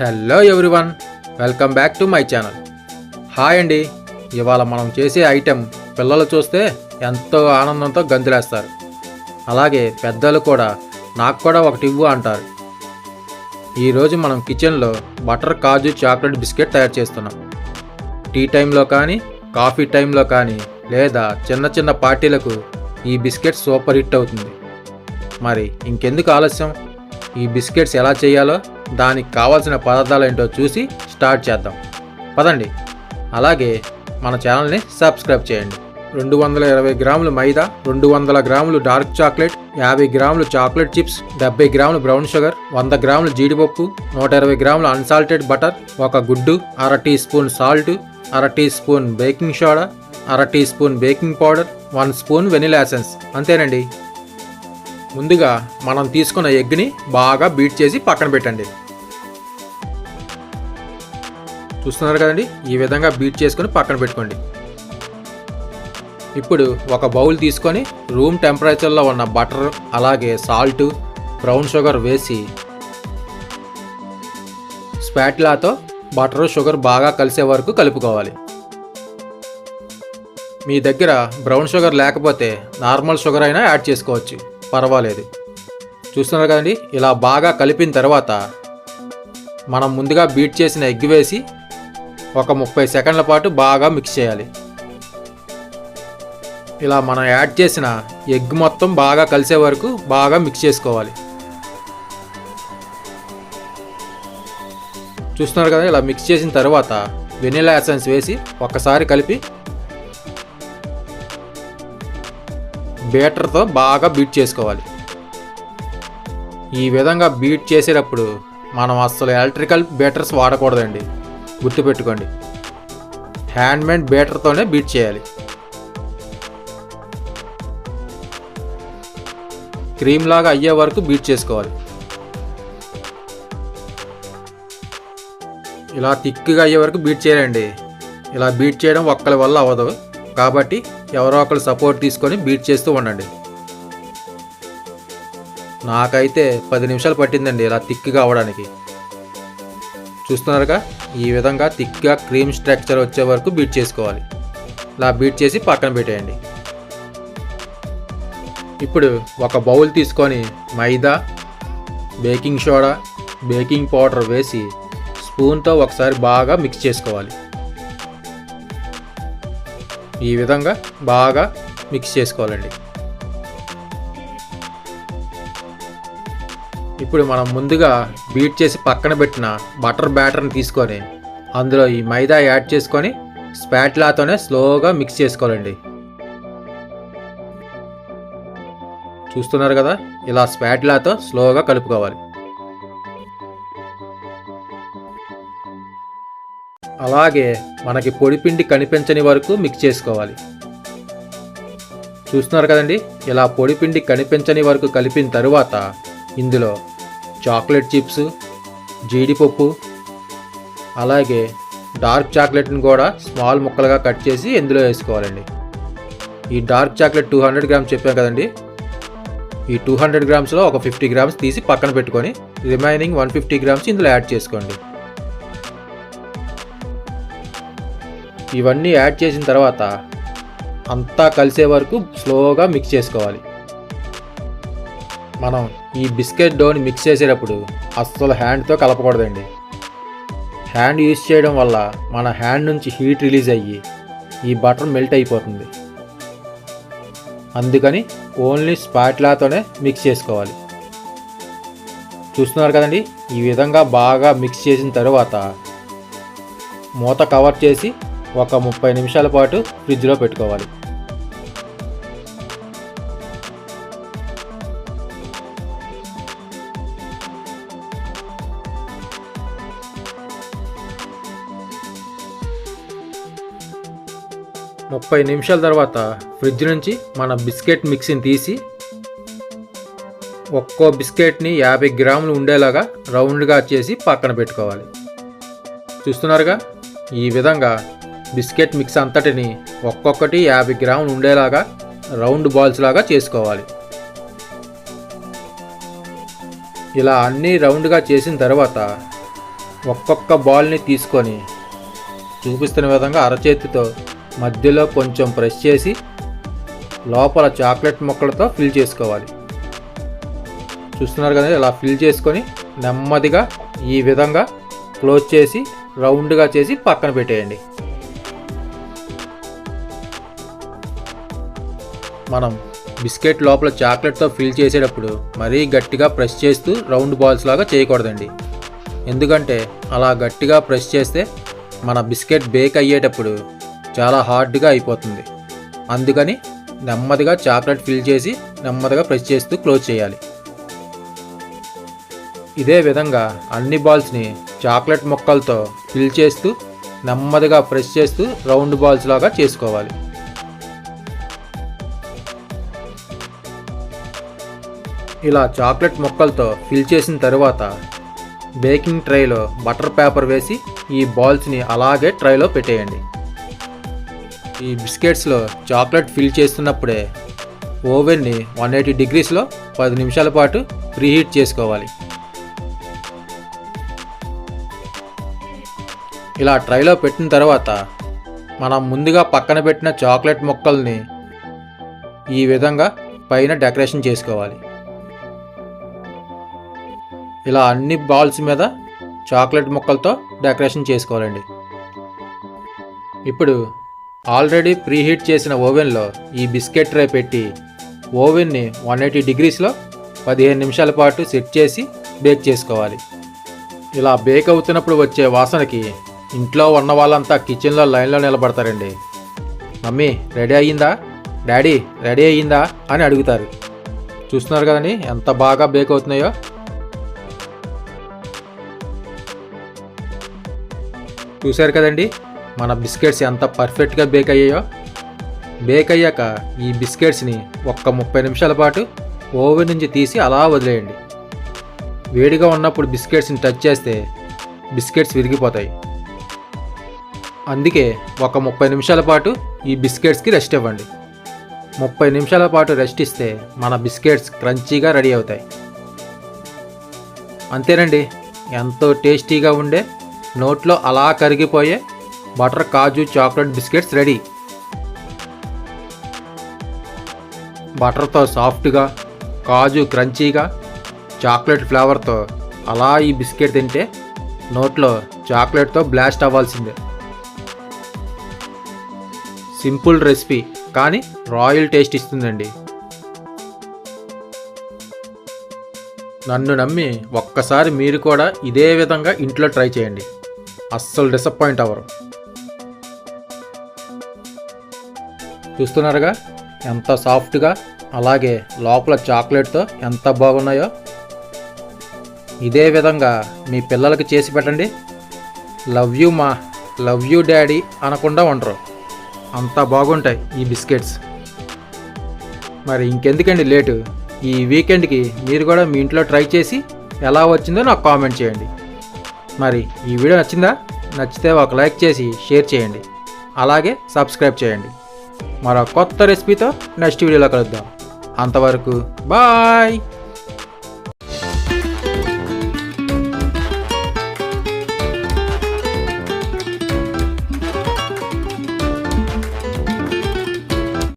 Hello everyone welcome back to my channel hi అండి ఇవాళ మనం చేసే ఐటెం పిల్లలు చూస్తే ఎంతో ఆనందంతో గంతులేస్తారు. అలాగే పెద్దలు కూడా నాకు కూడా ఒకటి ఇవ్వు అంటారు. ఈరోజు మనం కిచెన్లో బటర్ కాజు చాక్లెట్ బిస్కెట్ తయారు చేస్తున్నాం. టీ టైంలో కానీ కాఫీ టైంలో కానీ లేదా చిన్న చిన్న పార్టీలకు ఈ బిస్కెట్ సూపర్ హిట్ అవుతుంది. మరి ఇంకెందుకు ఆలస్యం? ఈ బిస్కెట్స్ ఎలా చేయాలో దానికి కావాల్సిన పదార్థాలు ఏంటో చూసి స్టార్ట్ చేద్దాం. పదండి. అలాగే మన ఛానల్ని సబ్స్క్రైబ్ చేయండి. రెండు వందల ఇరవై గ్రాములు మైదా రెండు వందల గ్రాములు డార్క్ చాక్లెట్ యాభై గ్రాములు చాక్లెట్ చిప్స్ డెబ్బై గ్రాములు బ్రౌన్ షుగర్ వంద గ్రాములు జీడిపప్పు నూట ఇరవై గ్రాములు అన్సాల్టెడ్ బటర్ ఒక గుడ్డు అర టీ స్పూన్ సాల్ట్ అర టీ స్పూన్ బేకింగ్ సోడా అర teaspoon baking powder one spoon vanilla essence. అంతేనండి. ముందుగా మనం తీసుకున్న ఎగ్ని బాగా బీట్ చేసి పక్కన పెట్టండి. చూస్తున్నారు కదండి? ఈ విధంగా బీట్ చేసుకొని పక్కన పెట్టుకోండి. ఇప్పుడు ఒక బౌల్ తీసుకొని రూమ్ టెంపరేచర్లో ఉన్న బటర్ అలాగే సాల్ట్ బ్రౌన్ షుగర్ వేసి స్పాట్లాతో బటర్ షుగర్ బాగా కలిసే వరకు కలుపుకోవాలి. మీ దగ్గర బ్రౌన్ షుగర్ లేకపోతే నార్మల్ షుగర్ అయినా యాడ్ చేసుకోవచ్చు. పర్వాలేదు. చూస్తున్నారు కదండి? ఇలా బాగా కలిపిన తర్వాత మనం ముందుగా బీట్ చేసిన ఎగ్ వేసి ఒక ముప్పై సెకండ్ల పాటు బాగా మిక్స్ చేయాలి. ఇలా మనం యాడ్ చేసిన ఎగ్ మొత్తం బాగా కలిసే వరకు బాగా మిక్స్ చేసుకోవాలి. చూస్తున్నారు కదా ఇలా మిక్స్ చేసిన తర్వాత వెనిలా ఎసెన్స్ వేసి ఒక్కసారి కలిపి బీటర్తో బాగా బీట్ చేసుకోవాలి. ఈ విధంగా బీట్ చేసేటప్పుడు మనం అసలు ఎలక్ట్రికల్ బీటర్స్ వాడకూడదండి గుర్తుపెట్టుకోండి. హ్యాండ్మేడ్ బేటర్తోనే బీట్ చేయాలి. క్రీమ్ లాగా అయ్యే వరకు బీట్ చేసుకోవాలి. ఇలా థిక్గా అయ్యే వరకు బీట్ చేయాలండి. ఇలా బీట్ చేయడం ఒక్కరి వల్ల అవ్వదు. కాబట్టి ఎవరో ఒకరు సపోర్ట్ తీసుకొని బీట్ చేస్తూ ఉండండి. నాకైతే పది నిమిషాలు పట్టిందండి ఇలా థిక్గా అవ్వడానికి. చూస్తున్నారుగా? ఈ విధంగా థిక్గా క్రీమ్ స్ట్రక్చర్ వచ్చే వరకు బీట్ చేసుకోవాలి. ఇలా బీట్ చేసి పక్కన పెట్టేయండి. ఇప్పుడు ఒక బౌల్ తీసుకొని maida baking soda baking powder వేసి స్పూన్తో ఒకసారి బాగా మిక్స్ చేసుకోవాలి. ఈ విధంగా బాగా మిక్స్ చేసుకోవాలండి. ఇప్పుడు మనం ముందుగా బీట్ చేసి పక్కన పెట్టిన బటర్ బ్యాటర్ని తీసుకొని అందులో ఈ మైదా యాడ్ చేసుకొని స్పాట్లాతోనే స్లోగా మిక్స్ చేసుకోవాలండి. చూస్తున్నారు కదా? ఇలా స్పాట్లాతో స్లోగా కలుపుకోవాలి. అలాగే మనకి పొడిపిండి కనిపించని వరకు మిక్స్ చేసుకోవాలి. చూస్తున్నారు కదండి? ఇలా పొడిపిండి కనిపించని వరకు కలిపిన తరువాత ఇందులో చాక్లెట్ చిప్స్ జీడిపప్పు అలాగే డార్క్ చాక్లెట్ని కూడా స్మాల్ ముక్కలుగా కట్ చేసి ఇందులో వేసుకోవాలండి. ఈ dark chocolate two hundred grams చెప్పాం కదండి. ఈ టూ హండ్రెడ్ గ్రామ్స్లో ఒక ఫిఫ్టీ గ్రామ్స్ తీసి పక్కన పెట్టుకొని రిమైనింగ్ వన్ ఫిఫ్టీ గ్రామ్స్ ఇందులో యాడ్ చేసుకోండి. ఇవన్నీ యాడ్ చేసిన తర్వాత అంతా కలిసే వరకు స్లోగా మిక్స్ చేసుకోవాలి. మనం ఈ బిస్కెట్ డోని మిక్స్ చేసేటప్పుడు అస్సలు హ్యాండ్తో కలపకూడదండి. హ్యాండ్ యూజ్ చేయడం వల్ల మన హ్యాండ్ నుంచి హీట్ రిలీజ్ అయ్యి ఈ బటర్ మెల్ట్ అయిపోతుంది. అందుకని ఓన్లీ స్పాట్లాతోనే మిక్స్ చేసుకోవాలి. చూస్తున్నారు కదండి ఈ విధంగా బాగా మిక్స్ చేసిన తర్వాత మూత కవర్ చేసి ఒక ముప్పై నిమిషాల పాటు ఫ్రిడ్జ్లో పెట్టుకోవాలి. ముప్పై నిమిషాల తర్వాత ఫ్రిడ్జ్ నుంచి మన బిస్కెట్ మిక్సీని తీసి ఒక్కో బిస్కెట్ని యాభై గ్రాములు ఉండేలాగా రౌండ్గా చేసి పక్కన పెట్టుకోవాలి. చూస్తున్నారుగా? ఈ విధంగా బిస్కెట్ మిక్స్ అంతటిని ఒక్కొక్కటి యాభై గ్రాములు ఉండేలాగా రౌండ్ బాల్స్ లాగా చేసుకోవాలి. ఇలా అన్నీ రౌండ్గా చేసిన తర్వాత ఒక్కొక్క బాల్ని తీసుకొని చూపిస్తున్న విధంగా అరచేతితో మధ్యలో కొంచెం ప్రెస్ చేసి లోపల చాక్లెట్ ముక్కలతో ఫిల్ చేసుకోవాలి. చూస్తున్నారు కదా ఇలా ఫిల్ చేసుకొని నెమ్మదిగా ఈ విధంగా క్లోజ్ చేసి రౌండ్గా చేసి పక్కన పెట్టేయండి. మనం బిస్కెట్ లోపల చాక్లెట్తో ఫిల్ చేసేటప్పుడు మరీ గట్టిగా ప్రెస్ చేస్తూ రౌండ్ బాల్స్ లాగా చేయకూడదండి. ఎందుకంటే అలా గట్టిగా ప్రెస్ చేస్తే మన బిస్కెట్ బేక్ అయ్యేటప్పుడు చాలా హార్డ్గా అయిపోతుంది. అందుకని నెమ్మదిగా చాక్లెట్ ఫిల్ చేసి నెమ్మదిగా ప్రెస్ చేస్తూ క్లోజ్ చేయాలి. ఇదే విధంగా అన్ని బాల్స్ని చాక్లెట్ ముక్కలతో ఫిల్ చేస్తూ నెమ్మదిగా ప్రెస్ చేస్తూ రౌండ్ బాల్స్ లాగా చేసుకోవాలి. ఇలా చాక్లెట్ ముక్కలతో ఫిల్ చేసిన తర్వాత బేకింగ్ ట్రైలో బటర్ పేపర్ వేసి ఈ బాల్స్ని అలాగే ట్రైలో పెట్టేయండి. ఈ బిస్కెట్స్లో చాక్లెట్ ఫిల్ చేస్తున్నప్పుడే ఓవెన్ని వన్ ఎయిటీ డిగ్రీస్లో పది నిమిషాల పాటు ప్రీహీట్ చేసుకోవాలి. ఇలా ట్రైలో పెట్టిన తర్వాత మనం ముందుగా పక్కన పెట్టిన చాక్లెట్ ముక్కల్ని ఈ విధంగా పైన డెకరేషన్ చేసుకోవాలి. ఇలా అన్ని బాల్స్ మీద చాక్లెట్ ముక్కలతో డెకరేషన్ చేసుకోవాలండి. ఇప్పుడు ఆల్రెడీ ప్రీహీట్ చేసిన ఓవెన్లో ఈ బిస్కెట్ ట్రే పెట్టి ఓవెన్ని వన్ ఎయిటీ డిగ్రీస్లో పదిహేను నిమిషాల పాటు సెట్ చేసి బేక్ చేసుకోవాలి. ఇలా బేక్ అవుతున్నప్పుడు వచ్చే వాసనకి ఇంట్లో ఉన్న వాళ్ళంతా కిచెన్లో లైన్లో నిలబడతారండి. మమ్మీ రెడీ అయ్యిందా? డాడీ రెడీ అయ్యిందా? అని అడుగుతారు. చూస్తున్నారు కదండి ఎంత బాగా బేక్ అవుతున్నాయో. చూశారు కదండి మన బిస్కెట్స్ ఎంత పర్ఫెక్ట్గా బేక్ అయ్యాయో? బేక్ అయ్యాక ఈ బిస్కెట్స్ని ఒక్క ముప్పై నిమిషాల పాటు ఓవెన్ నుంచి తీసి అలా వదిలేయండి. వేడిగా ఉన్నప్పుడు బిస్కెట్స్ని టచ్ చేస్తే బిస్కెట్స్ విరిగిపోతాయి. అందుకే ఒక ముప్పై నిమిషాల పాటు ఈ బిస్కెట్స్కి రెస్ట్ ఇవ్వండి. ముప్పై నిమిషాల పాటు రెస్ట్ ఇస్తే మన బిస్కెట్స్ క్రంచీగా రెడీ అవుతాయి. అంతేనండి. ఎంతో టేస్టీగా ఉండే నోట్లో అలా కరిగిపోయే butter kaju chocolate biscuits ready. బటర్తో సాఫ్ట్గా కాజు క్రంచీగా చాక్లెట్ ఫ్లేవర్తో అలా ఈ బిస్కెట్ తింటే నోట్లో చాక్లెట్తో బ్లాస్ట్ అవ్వాల్సిందే. సింపుల్ రెసిపీ కానీ రాయల్ టేస్ట్ ఇస్తుందండి. నన్ను నమ్మి ఒక్కసారి మీరు కూడా ఇదే విధంగా ఇంట్లో ట్రై చేయండి. అస్సలు డిసప్పాయింట్ అవ్వరు. చూస్తున్నారుగా? ఎంత సాఫ్ట్గా అలాగే లోపల చాక్లెట్తో ఎంత బాగున్నాయో? ఇదే విధంగా మీ పిల్లలకి చేసి పెట్టండి. లవ్ యూ మా లవ్ యూ డాడీ అనకుండా ఉండరు. అంత బాగుంటాయి ఈ బిస్కెట్స్. మరి ఇంకెందుకండి లేటు? ఈ వీకెండ్కి మీరు కూడా మీ ఇంట్లో ట్రై చేసి ఎలా వచ్చిందో నాకు కామెంట్ చేయండి. మరి ఈ వీడియో నచ్చిందా? నచ్చితే ఒక లైక్ చేసి షేర్ చేయండి. అలాగే సబ్స్క్రైబ్ చేయండి. మరో కొత్త రెసిపీతో నెక్స్ట్ వీడియోలో కలుద్దాం. అంతవరకు బాయ్